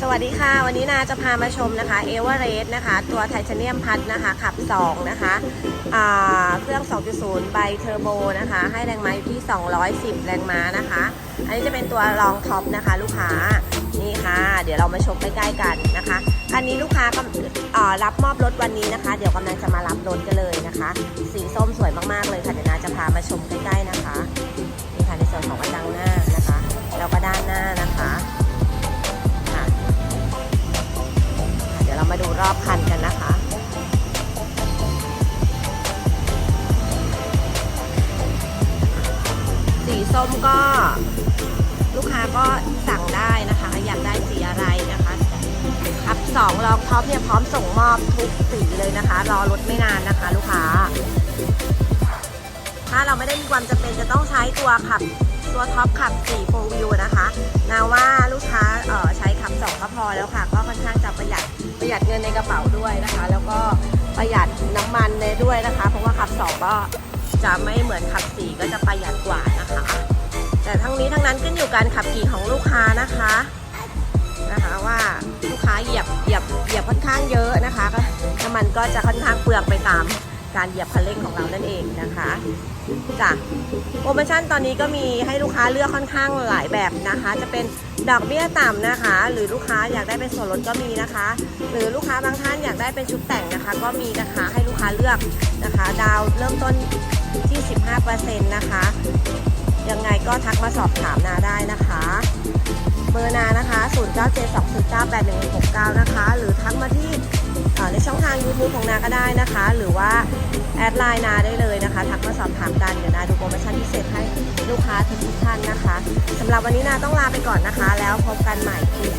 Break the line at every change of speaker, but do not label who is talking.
สวัสดีค่ะ วันนี้นาจะพามาชมนะคะเอเวอเรสต์นะคะ ตัวไทเทเนียมพัดนะคะ ขับ 2 นะคะเครื่อง 2.0 ไบเทอร์โบนะคะ ให้แรงม้าอยู่ที่ 210 แรงม้านะคะ อันนี้จะเป็นตัวรองท็อปนะคะ ลูกค้านี่ค่ะ เดี๋ยวเรามาชมใกล้ๆกันนะคะคันนี้ลูกค้าก็อ่ารับมอบรถวันนี้นะคะ เดี๋ยวกำลังจะมารับรถกันเลยนะคะ สีส้ม ส้มก็ลูกค้าก็สั่งได้นะคะ อยากได้สีอะไรนะคะขับสองลองท็อปเนี่ยพร้อมส่งมอบทุกสีเลยนะคะ รอรถไม่นานนะคะ ลูกค้า ถ้าเราไม่ได้มีความจำเป็นจะต้องใช้ตัวขับตัวท็อปขับ4 4 wheel นะคะนาว่าลูกค้าเอ่อใช้ขับ2ก็พอแล้วค่ะ ก็ค่อนข้างจะประหยัดประหยัดเงินในกระเป๋าด้วยนะคะ แล้วก็ประหยัดน้ำมันในด้วยนะคะ เพราะว่าขับ2ก็จะไม่เหมือนขับ4ก็จะประหยัดกว่านะคะ ทั้งนี้ทั้งนั้นขึ้นอยู่การขับขี่ของลูกค้านะคะนะคะว่าลูกค้าเหยียบเหยียบเหยียบค่อนข้างเยอะนะคะก็น้ำมันก็จะค่อนข้างเปลืองไปตามการเหยียบคันเร่งของเรานั่นเองนะคะจ้ะโปรโมชั่นตอนนี้ก็มีให้ลูกค้าเลือกค่อนข้างหลายแบบนะคะ จะเป็นดอกเบี้ยต่ำนะคะ หรือลูกค้าอยากได้เป็นส่วนลดก็มีนะคะ หรือลูกค้าบางท่านอยากได้เป็นชุดแต่งนะคะ ก็มีนะคะให้ลูกค้าเลือกนะคะ ดาวเริ่มต้นที่ 15%นะคะ ยังไงก็ทักมาสอบถามนาได้นะคะ เบอร์นานะคะ 0972098169 นะคะ หรือทักมาที่ในช่องทางยูทูบของนาก็ได้นะคะ หรือว่าแอดไลน์นาได้เลยนะคะ ทักมาสอบถามกัน เดี๋ยวนาดูโปรโมชั่นพิเศษให้ลูกค้าทุกท่านนะคะสำหรับวันนี้นาต้องลาไปก่อนนะคะ แล้วพบกันใหม่คลิป